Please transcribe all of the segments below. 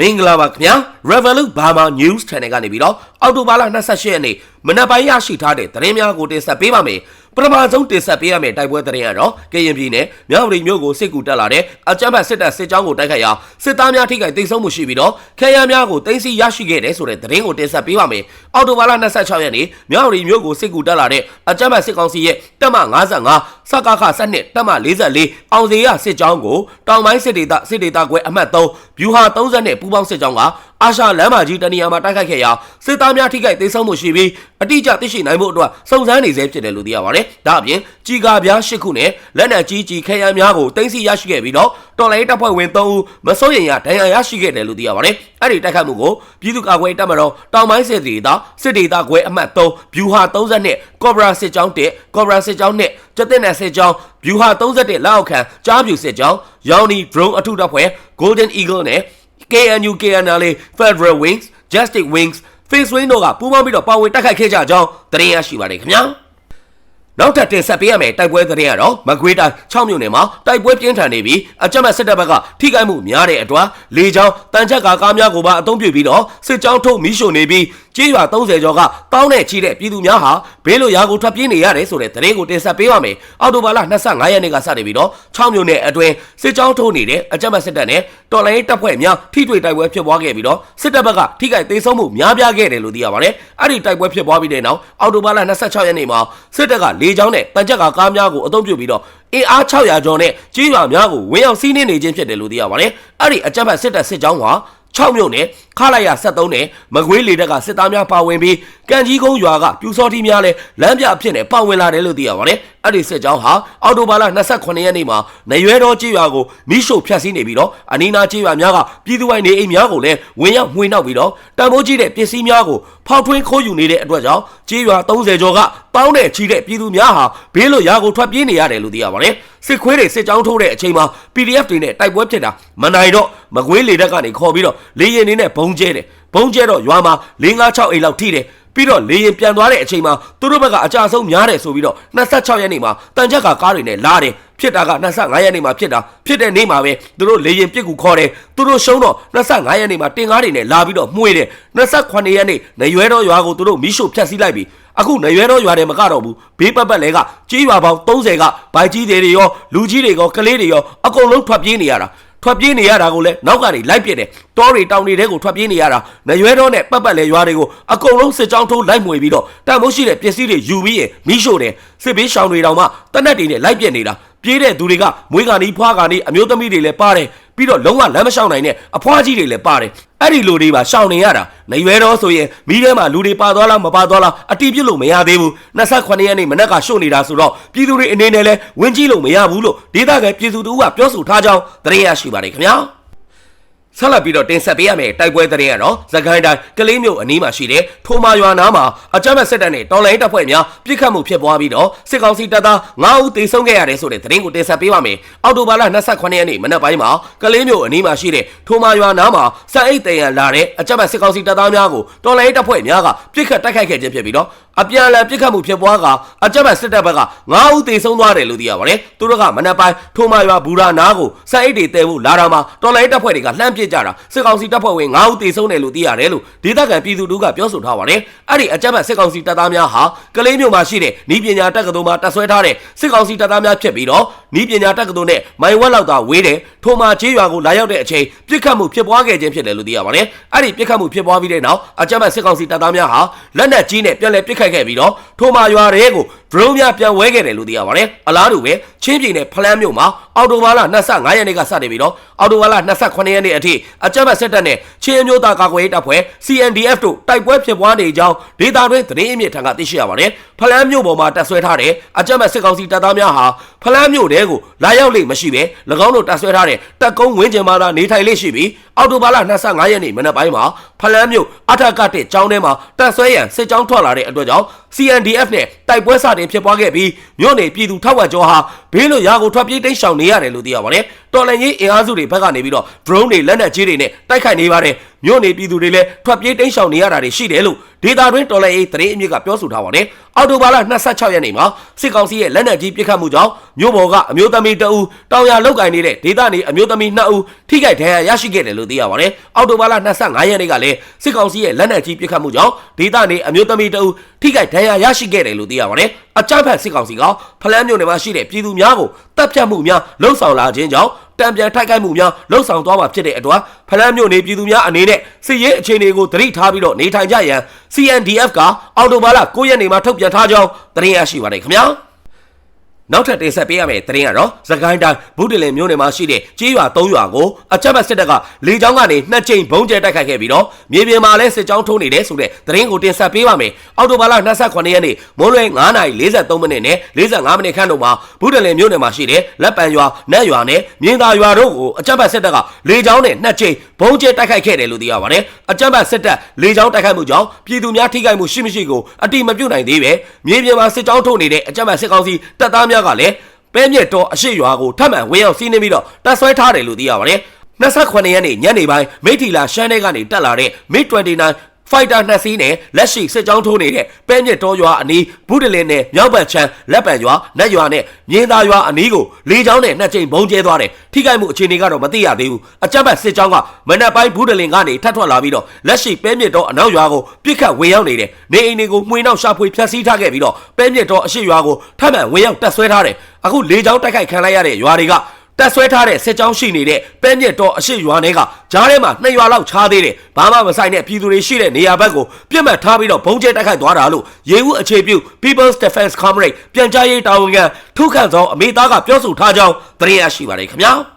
မင်္ဂလာပါခင်ဗျာ Revolut Burma News Channel ကနေပြီးတော့အော်တိုဘာလ28ရက်နေ့မနက်ပိုင်းရရှိထားတဲ့သတင်းများကိုတင်ဆက်ပေးပါမယ်ပထမဆုံးတင်ဆက်ပေးရမယ့်တိုက်ပွဲသတင်းကတော့ကရင်ပြည်နယ်မြောက်ရီမြို့ကိုစစ်ကူတက်လာတဲ့အကြမ်းဖက်စစ်တပ်စစ်ကြောင်းကိုတိုက်ခတ်ရာစစ်သားများထိခိုက်ဒေဆုံးမှုရှိပြီးတော့ခဲယမ်းများကိုတင်စီရရှိခဲ့တဲ့ဆိုတဲ့သတင်းကိုတင်ဆက်ပေးပါမယ်အော်တိုဘာလ26ရက်နေ့မြောက်ရီမြို့ကိုစစ်ကူတက်လာတဲ့အကြမ်းဖက်စစ်ကောင်စီရဲ့တပ်မ55 စကခ12တပ်မ44အောင်စီရစစ်ကြောင်းကိုတောင်ပိုင်းစစ်ဒေသစစ်ဒေသကွဲအမှတ်3ဗျူဟာ30နဲ့ပူးပေါင်းစစ်ကြောင်းကအာရှလမ်းမကြီးတနေရာမှာတိုက်ခိုက်ခဲ့ရာစစ်သားများထိခိုက်ဒေဆုံးမှုရှိပြီးအတိအကျသိရှိနိုင်မှုအတွက်စုံစမ်းနေဆဲဖြစ်တယ်လို့သိရပါတယ်။ဒါအပြင်ကြီးကာပြား၈ခုနဲ့လက်နက်ကြီးကြီးခဲယမ်းများကိုတင်စီရရှိခဲ့ပြီးတော့တော်လိုင်းတပ်ဖွဲ့ဝင်3ဦးမစိုးရိမ်ရဒဏ်ရာရရှိခဲ့တယ်လို့သိရပါတယ်။အဲ့ဒီတိုက်ခိုက်မှုကိုပြည်သူ့ကာကွယ်တပ်မတော်တောင်ပိုင်းစစ်ဒေသစစ်ဒေသခွဲအမှတ်3ဗျူဟာ30နဲ့ကော့ဘရာစစ်ကြောင်း1ကော့ဘရာစစ်ကြောင်းနဲ့ကျတဲ့နယ်စစ်ကြောင်းဗျူဟာ31လက်အောက်ခံကြားပြူစစ်ကြောင်းရောင်နီ drone အထုတပ်ဖွဲ့ Golden Eagle နဲ့ KNU KNL Federal Wings Justice Wings Face Wing တို့ကပူးပေါင်းပြီးတော့ပါဝင်တိုက်ခိုက်ခဲ့ကြကြောင်းသတင်းရရှိပါတယ်ခင်ဗျာနောက်ထပ်တင်ဆက်ပေးရမယ့်တိုက်ပွဲသတင်းကတော့မကွေးတိုင်း6မြို့နယ်မှာတိုက်ပွဲပြင်းထန်နေပြီးအကြမ်းဖက်စစ်တပ်ဘက်ကထိခိုက်မှုများတဲ့အတွက်လေကြောင်းတန်ချက်ကကားများကိုပါအသုံးပြုပြီးတော့စစ်ကြောင်းထုတ်မီးရှို့နေပြီး ကြေးရွာ30ကျော်ကတောင်းနဲ့ချီတဲ့ပြည်သူများဟာဘေးလွတ်ရာကိုထွက်ပြေးနေရတယ်ဆိုတဲ့သတင်းကိုတင်ဆက်ပေးပါမယ်။အော်တိုဘာလ25ရက်နေ့ကစတင်ပြီးတော့6မြို့နယ်အတွင်းစစ်ကြောင်းထုတ်နေတဲ့အကြမ်းဖက်စစ်တပ်နဲ့တော်လိုင်းတပ်ဖွဲ့များထိတွေ့တိုက်ပွဲဖြစ်ပွားခဲ့ပြီးတော့စစ်တပ်ဘက်ကထိခိုက်သေးဆုံးမှုများပြားခဲ့တယ်လို့သိရပါတယ်။အဲ့ဒီတိုက်ပွဲဖြစ်ပွားပြီးတဲ့နောက်အော်တိုဘာလ26ရက်နေ့မှာစစ်တပ်ကလေကြောင်းနဲ့တန်ချက်ကကားများကိုအသုံးပြုပြီးတော့အင်အား600ကျော်နဲ့ကြီးရွာများကိုဝင်ရောက်စီးနင်းနေခြင်းဖြစ်တယ်လို့သိရပါတယ်။အဲ့ဒီအကြမ်းဖက်စစ်တပ်စစ်ကြောင်းဟာ 6မြို့နယ်ခလာရ73နဲ့မကွေးလေတက်ကစစ်သားများပါဝင်ပြီးကံကြီးကုန်းရွာကပြူစောတိများလည်းလမ်းပြအဖြစ်နဲ့ပါဝင်လာတယ်လို့သိရပါတယ်။အဲ့ဒီစစ်ကြောင်းဟာအော်တိုဘာလ28ရက်နေ့မှာနေရွဲတော်ကြေးရွာကိုမိရှို့ဖျက်ဆီးနေပြီးတော့အနီးနားကြေးရွာများကပြည်သူပိုင်နေအိမ်များကိုလည်းဝင်ရောက်မှွေနှောက်ပြီးတော့တံမိုးကြီးတဲ့ပစ္စည်းများကိုဖောက်ထွင်းခိုးယူနေတဲ့အတွက်ကြောင့်ကြေးရွာ30ကျော်က တောင်းတဲ့ချီတဲ့ပြည်သူများဟာဘေးလွတ်ရာကိုထွက်ပြေးနေရတယ်လို့သိရပါတယ်။စစ်ခွေးတွေစစ်ကြောင်းထိုးတဲ့အချိန်မှာ PDF တွေနဲ့တိုက်ပွဲဖြစ်တာမနိုင်တော့မကွေးလေတက်ကနေခေါ်ပြီးတော့လေရင်နေနဲ့ဘုံကျဲတယ်ဘုံကျဲတော့ရွာမှာ၄၅6အိမ်လောက်ထိတယ် ပြီးတော့လေရင်ပြန်သွားတဲ့အချိန်မှာသူတို့ဘက်ကအကြအဆုံးများတယ်ဆိုပြီးတော့26ရက်နေ့မှာတန်ချက်ကကားတွေနဲ့လာတယ်ဖြစ်တာက25ရက်နေ့မှာဖြစ်တာဖြစ်တဲ့နေ့မှာပဲသူတို့လေရင်ပြစ်ကူခေါ်တယ်သူတို့ရှုံးတော့25ရက်နေ့မှာတင်ကားတွေနဲ့လာပြီးတော့မှုေးတယ်28ရက်နေ့နေရွဲတော့ရွာကိုသူတို့မီးရှို့ဖျက်ဆီးလိုက်ပြီအခုနေရွဲတော့ရွာတယ်မကတော့ဘူးဘေးပတ်ပတ်လဲကကြီးရွာပေါင်း30ကဘိုက်ကြီးတွေရောလူကြီးတွေရောကလေးတွေရောအကုန်လုံးထွက်ပြေးနေရတာ ထွက်ပြေးနေရတာကိုလည်းနောက်ကနေလိုက်ပြစ်တယ်တောတွေတောင်တွေထဲကိုထွက်ပြေးနေရတာနရွဲတော့နဲ့ပတ်ပတ်လဲရွာတွေကိုအကုန်လုံးစစ်ကြောင်းထိုးလိုက်မှွေပြီးတော့တန်မိုးရှိတဲ့ပစ္စည်းတွေယူပြီးရင်မီးရှို့တယ်စစ်ဘေးရှောင်တွေတောင်မှတနက်တွေနဲ့လိုက်ပြစ်နေတာပြေးတဲ့သူတွေကမွေးကန်ဒီဖွားကန်ဒီအမျိုးသမီးတွေလည်းပါတယ် ပြီးတော့လုံးဝလမ်းမလျှောက်နိုင်တဲ့အဖွားကြီးတွေလည်းပါတယ်အဲ့ဒီလူတွေပါရှောင်နေရတာနေရွဲတော့ဆိုရင်မိထဲမှာလူတွေပါသွားလားမပါသွားလားအတိပြစ်လို့မရသေးဘူး28ရက်နေ့မနက်ကရှို့နေတာဆိုတော့ပြည်သူတွေအနေနဲ့လဲဝင်ကြည့်လို့မရဘူးလို့ဒေသခံပြည်သူတို့ကပြောဆိုထားကြောင်းသတင်းရရှိပါတယ်ခင်ဗျာ ဆက်လက်ပြီးတော့တင်ဆက်ပေးရမယ်တိုက်ပွဲသတင်းကတော့သခိုင်းတိုင်းကလေးမျိုးအနီးမှာရှိတဲ့ထိုမာရွာနားမှာအကြမ်းဖက်စစ်တပ်နဲ့တော်လိုင်းတပ်ဖွဲ့များပြစ်ခတ်မှုဖြစ်ပွားပြီးတော့စစ်ကောင်စီတပ်သား9ဦးသေဆုံးခဲ့ရတယ်ဆိုတဲ့သတင်းကိုတင်ဆက်ပေးပါမယ်။အော်တိုဘာလ28ရက်နေ့မနက်ပိုင်းမှာကလေးမျိုးအနီးမှာရှိတဲ့ထိုမာရွာနားမှာစက်အိတ်တန်ရလာတဲ့အကြမ်းဖက်စစ်ကောင်စီတပ်သားများကိုတော်လိုင်းတပ်ဖွဲ့များကပြစ်ခတ်တိုက်ခိုက်ခဲ့ခြင်းဖြစ်ပြီးတော့ အပြန်အလှန်ပြစ်ခတ်မှုဖြစ်ပွားကအကြမ်းဖက်စစ်တပ်ဘက်က9ဦးသေဆုံးသွားတယ်လို့သိရပါတယ်။သူတို့ကမနက်ပိုင်းထိုမာရွာဘူရာနားကိုစက်အိတ်တွေတဲဖို့လာတာမှာတော်လိုင်းတပ်ဖွဲ့တွေကလှမ်းပစ်ကြတာစစ်ကောင်စီတပ်ဖွဲ့ဝင်9ဦးသေဆုံးတယ်လို့သိရတယ်လို့ဒေသခံပြည်သူတို့ကပြောဆိုထားပါတယ်။အဲ့ဒီအကြမ်းဖက်စစ်ကောင်စီတပ်သားများဟာကလေးမျိုးမှာရှိတဲ့ဤပညာတက္ကသိုလ်မှာတပ်ဆွဲထားတဲ့စစ်ကောင်စီတပ်သားများဖြစ်ပြီးတော့ဤပညာတက္ကသိုလ်နဲ့မိုင်ဝက်လောက်သာဝေးတယ်ထိုမှာချေးရွာကိုလာရောက်တဲ့အချိန်ပြစ်ခတ်မှုဖြစ်ပွားခဲ့ခြင်းဖြစ်တယ်လို့သိရပါတယ်။အဲ့ဒီပြစ်ခတ်မှုဖြစ်ပွားပြီးတဲ့နောက်အကြမ်းဖက်စစ်ကောင်စီတပ်သားများဟာလက်နက်ကြီးနဲ့ပြန်လည်ပစ်ခတ်ခဲ့ပြီးတော့ထိုမှာရွာတွေကို drone များပြန်ဝဲခဲ့တယ်လို့သိရပါတယ်။အလားတူပဲချင်းပြည်နယ်ဖလန်းမြို့မှာအော်တိုဘာလ25ရက်နေ့ကစတင်ပြီးတော့အော်တိုဘာလ28ရက်နေ့အထိအကြမ်းဖက်စစ်တပ်နဲ့ချင်းမျိုးသားကာကွယ်ရေးတပ်ဖွဲ့ CNDF တို့တိုက်ပွဲဖြစ်ပွားနေကြောင်းဒေတာတွင်သတင်းအမြင့်ထံကသိရှိရပါတယ်။ဖလန်းမြို့ပေါ်မှာတပ်ဆွဲထားတဲ့အကြမ်းဖက်စစ်ကောင်စီတပ်သားများဟာဖလန်းမြို့တဲကိုလာရောက်လိမ့်မရှိပဲ၎င်းတို့တပ်ဆွဲထားတဲ့တပ်ကုန်းဝင်းကျင်မှာသာနေထိုင်လိမ့်ရှိပြီးအော်တိုဘာလ25ရက်နေ့မနက်ပိုင်းမှာဖလန်းမြို့အထက်ကတဲ့ကျောင်းထဲမှာတပ်ဆွဲရန်စစ်ကြောင်းထွက်လာတဲ့အတွက်ကြောင့် CNDF နဲ့တိုက်ပွဲစတင်ဖြစ်ပွားခဲ့ပြီးမြို့နယ်ပြည်သူထောက်ဝက်ကျော်ဟာဘေးလွတ်ရာကိုထွက်ပြေးတိမ်းရှောင်နေရတယ်လို့သိရပါတယ်။တော်လန်ရေးအင်အားစုတွေဘက်ကနေပြီးတော့ drone တွေလက်နက်ကြီးတွေနဲ့တိုက်ခိုက်နေပါတယ်။မြို့နယ်ပြည်သူတွေလည်းထွက်ပြေးတိမ်းရှောင်နေရတာတွေရှိတယ်လို့ဒေဒေတာတွင်တော်လှန်ရေးသတင်းအမြစ်ကပြောဆိုထားပါတယ်အော်တိုဘာလ26ရက်နေ့မှာစစ်ကောင်စီရဲ့လက်နက်ကြီးပစ်ခတ်မှုကြောင့်မြို့ပေါ်ကအမျိုးသမီးတအူတောင်ရလောက်ကင်နေတဲ့ဒေတာနေအမျိုးသမီး2ဦးထိခိုက်ဒဏ်ရာရရှိခဲ့တယ်လို့သိရပါတယ်အော်တိုဘာလ25ရက်နေ့ကလည်းစစ်ကောင်စီရဲ့လက်နက်ကြီးပစ်ခတ်မှုကြောင့်ဒေတာနေအမျိုးသမီးတအူထိခိုက်ဒဏ်ရာရရှိခဲ့တယ်လို့သိရပါတယ်အကြမ်းဖက်စစ်ကောင်စီကဖလန်းမြို့နယ်မှာရှိတဲ့ပြည်သူများကိုတပ်ဖြတ်မှုများလှုံ့ဆော်လာခြင်းကြောင့် တံပြန်ထိုက်ခိုက်မှုများလှုံ့ဆော်သွားမှာဖြစ်တဲ့အတွက်ဖလန်းမြို့နယ်ပြည်သူများအနေနဲ့စစ်ရေးအခြေအနေကိုသတိထားပြီးတော့နေထိုင်ကြရန် CNDF ကအော်တိုဘာလ9ရက်နေ့မှာထုတ်ပြန်ထားကြောင်းသတင်းရရှိပါတယ်ခင်ဗျာ နောက်ထပ်တင်ဆက်ပေးရမယ့်သတင်းကတော့သခိုင်းတိုင်းဘုဒ္ဓလင်မြို့နယ်မှာရှိတဲ့ကြေးရွာ၃ရွာကိုအချက်ဘတ်စစ်တပ်ကလေကြောင်းကနေနှစ်ကြိမ်ဘုံကျဲတိုက်ခိုက်ခဲ့ပြီးတော့မြေပြင်မှာလည်းစစ်ကြောင်းထုံးနေတယ်ဆိုတဲ့သတင်းကိုတင်ဆက်ပေးပါမယ်။အောက်တိုဘာလ28ရက်နေ့မိုးလွယ်9:43မိနစ်နဲ့45မိနစ်ခန့်တို့မှာဘုဒ္ဓလင်မြို့နယ်မှာရှိတဲ့လက်ပံရွာ၊နတ်ရွာနဲ့မြင်းသာရွာတို့ကိုအချက်ဘတ်စစ်တပ်ကလေကြောင်းနဲ့နှစ်ကြိမ်ဘုံကျဲတိုက်ခိုက်ခဲ့တယ်လို့သိရပါတယ်။အချက်ဘတ်စစ်တပ်လေကြောင်းတိုက်ခိုက်မှုကြောင့်ပြည်သူများထိခိုက်မှုရှိမရှိကိုအတိမပြုတ်နိုင်သေးပဲမြေပြင်မှာစစ်ကြောင်းထုံးနေတဲ့အချက်ဘတ်စစ်ကောင်စီတပ်သားများကလည်းပဲမြက်တော်အရှိရွာကိုထပ်မံဝင်ရောက်စီးနှင်းပြီးတော့တပ်ဆွဲထားတယ်လို့သိရပါတယ်။28ရက်နေ့ညနေပိုင်းမိထီလာရှမ်းထဲကနေတက်လာတဲ့ MiG-29 ဖိုက်တာနှစ်စီးနဲ့လက်ရှိစစ်ကြောင်းထိုးနေတဲ့ပဲမြစ်တော်ရွာအနီးဘူးတလင်းနဲ့မြောက်ဘက်ချမ်းလက်ပံရွာနတ်ရွာနဲ့မြင်းသားရွာအနီးကိုလေကြောင်းနဲ့နှစ်ကြိမ်ဘုံကျဲသွားတယ်ထိခိုက်မှုအခြေအနေကတော့မသိရသေးဘူးအကြမ်းဖက်စစ်ကြောင်းကမနက်ပိုင်းဘူးတလင်းကနေထပ်ထွက်လာပြီးတော့လက်ရှိပဲမြစ်တော်အနောက်ရွာကိုပြစ်ခတ်ဝင်ရောက်နေတယ်နေအိမ်တွေကိုမှွေနောက်ရှာဖွေဖျက်ဆီးထားခဲ့ပြီးတော့ပဲမြစ်တော်အရှိရွာကိုထပ်မံဝင်ရောက်တက်ဆွဲထားတယ်အခုလေကြောင်းတိုက်ခိုက်ခံလိုက်ရတဲ့ရွာတွေက တက်ဆွဲထားတဲ့စစ်ကြောင်းရှိနေတဲ့ပဲမြက်တော်အရှိရွာတွေကကြားထဲမှာနှစ်ရွာလောက်ခြားသေးတယ်ဘာမှမဆိုင်တဲ့ပြည်သူတွေရှိတဲ့နေရာဘက်ကိုပြစ်မှတ်ထားပြီးတော့ဘုံကျဲတိုက်ခိုက်သွားတာလို့ရေဦးအခြေပြု People's Defense Comrade ပြန်ကြားရေးတာဝန်ခံထုခန့်ဆောင်အမေသားကပြောဆိုထားကြောင်းသတင်းရရှိပါတယ်ခင်ဗျာ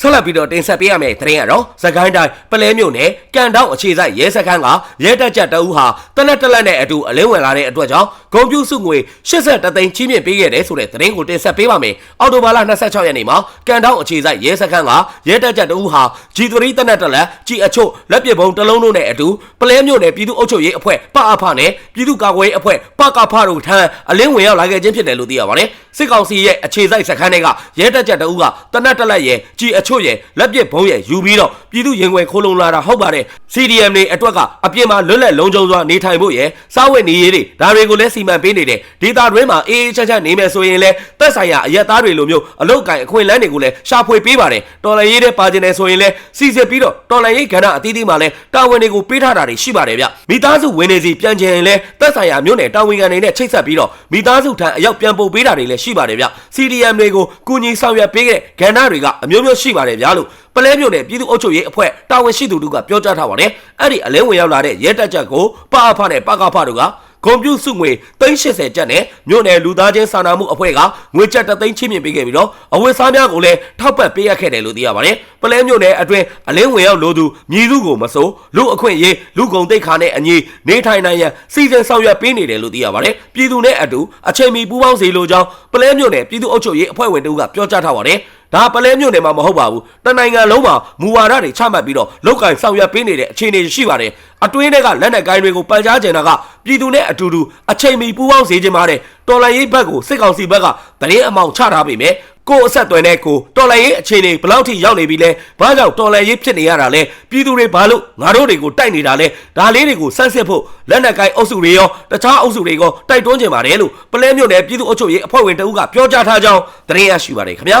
ဆက်လက်ပြီးတော့တင်ဆက်ပေးရမယ့်သတင်းကတော့စကိုင်းတိုင်းပလဲမြို့နယ်ကန်တောက်အခြေစိုက်ရဲစခန်းကရဲတပ်ကြပ်တအူးဟာတနက်တလက်နဲ့အတူအလင်းဝင်လာတဲ့အတွက်ကြောင့်ဂုံပြူစုငွေ83သိန်းချင်းမြင့်ပေးခဲ့တယ်ဆိုတဲ့သတင်းကိုတင်ဆက်ပေးပါမယ်။အော်တိုဘာလ26ရက်နေ့မှာကန်တောက်အခြေစိုက်ရဲစခန်းကရဲတပ်ကြပ်တအူးဟာ G3 တနက်တလက်ကြီးအချို့လက်ပစ်ဘုံတစ်လုံးတို့နဲ့အတူပလဲမြို့နယ်ပြည်သူ့အုပ်ချုပ်ရေးအဖွဲ့ပအဖနဲ့ပြည်သူ့ကာကွယ်ရေးအဖွဲ့ပကဖတို့ထံအလင်းဝင်ရောက်လာခဲ့ခြင်းဖြစ်တယ်လို့သိရပါတယ်။စစ်ကောင်စီရဲ့အခြေစိုက်စခန်းတွေကရဲတပ်ကြပ်တအူးကတနက်တလက်ရဲ့ကြီးအချို့ရဲ့လက်ပစ်ဘုံရဲ့ယူပြီးတော့ပြည်သူရင်ဝင်ခိုးလုံလာတာဟုတ်ပါတယ် CDM တွေအတွက်ကအပြင်မှာလွတ်လပ်လုံးကျုံစွာနေထိုင်ဖို့ရယ်စားဝတ်နေရေးတွေဒါတွေကိုလည်းစီမံပေးနေတယ်ဒေတာတွင်းမှာအေးအေးချမ်းချမ်းနေမယ်ဆိုရင်လည်းသက်ဆိုင်ရာအရက်သားတွေလိုမျိုးအလုတ်ကင်အခွင့်အလန်းတွေကိုလည်းရှာဖွေပေးပါတယ်တော်လန်ရေးတဲ့ပါကျင်တယ်ဆိုရင်လည်းစီစစ်ပြီးတော့တော်လန်ရေးကဏ္ဍအသီးသီးမှာလည်းတာဝန်တွေကိုပေးထားတာတွေရှိပါတယ်ဗျမိသားစုဝင်နေစီပြန်ချင်ရင်လည်းသက်ဆိုင်ရာမျိုးနဲ့တာဝန်ခံတွေနဲ့ချိတ်ဆက်ပြီးတော့မိသားစုထံအရောက်ပြန်ပို့ပေးတာတွေလည်းရှိပါတယ်ဗျ CDM တွေကိုကုညီဆောင်ရွက်ပေးတဲ့ကဏ္ဍတွေကအမျိုးမျိုးရှိပါတယ်ဗျာလို့ပလဲမြို့နယ်ပြည်သူ့အုပ်ချုပ်ရေးအဖွဲ့တာဝန်ရှိသူတို့ကပြောကြားထားပါတယ်အဲ့ဒီအလဲဝင်ရောက်လာတဲ့ရဲတပ်ချက်ကိုပအဖနဲ့ပကဖတို့ကကွန်ပျူစုငွေ380ကျပ်နဲ့မြို့နယ်လူသားချင်းစာနာမှုအဖွဲ့ကငွေကျပ်3သိန်းချင်းမြင့်ပေးခဲ့ပြီးတော့အဝတ်စားများကိုလည်းထောက်ပံ့ပေးရခဲ့တယ်လို့သိရပါတယ်။ပလဲမြို့နယ်အတွင်းအလင်းဝင်ရောက်လို့သူမြည်သူကိုမစိုးလူအခွင့်ရေးလူကုန်တိတ်ခါနဲ့အညီနေထိုင်နိုင်ရန်စီစဉ်ဆောင်ရွက်ပေးနေတယ်လို့သိရပါတယ်။ပြည်သူနဲ့အတူအချိန်မီပူးပေါင်းစေလိုကြောင်းပလဲမြို့နယ်ပြည်သူ့အုပ်ချုပ်ရေးအဖွဲ့ဝင်တို့ကပြောကြားထားပါတယ်။ ဒါပလဲမြို့နယ်မှာမဟုတ်ပါဘူးတနိုင်ငံလုံးမှာမူဝါဒတွေချမှတ်ပြီးတော့လောက်ကင်ဆောင်ရွက်ပေးနေတဲ့အခြေအနေရှိပါတယ်အတွင်းထဲကလက်နက်ကိုင်းတွေကိုပန်ကြားကျင်တာကပြည်သူနဲ့အတူတူအချိန်မီပူးပေါင်းစေခြင်းပါတယ်တော်လန်ရေးဘက်ကိုစစ်ကောင်စီဘက်ကတရင်အမောင်ချထားပေမဲ့ကိုယ်အဆက်သွယ်တဲ့ကိုတော်လန်ရေးအခြေအနေဘယ်လောက်ထိရောက်နေပြီလဲဘာကြောင့်တော်လန်ရေးဖြစ်နေရတာလဲပြည်သူတွေဘာလို့ငါတို့တွေကိုတိုက်နေတာလဲဒါလေးတွေကိုစမ်းစစ်ဖို့လက်နက်ကိုင်းအုပ်စုတွေရောတခြားအုပ်စုတွေကတိုက်တွန်းကြပါတယ်လို့ပလဲမြို့နယ်ပြည်သူ့အုပ်ချုပ်ရေးအဖွဲ့ဝင်တဦးကပြောကြားထားကြောင်းတရင်ရရှိပါတယ်ခင်ဗျာ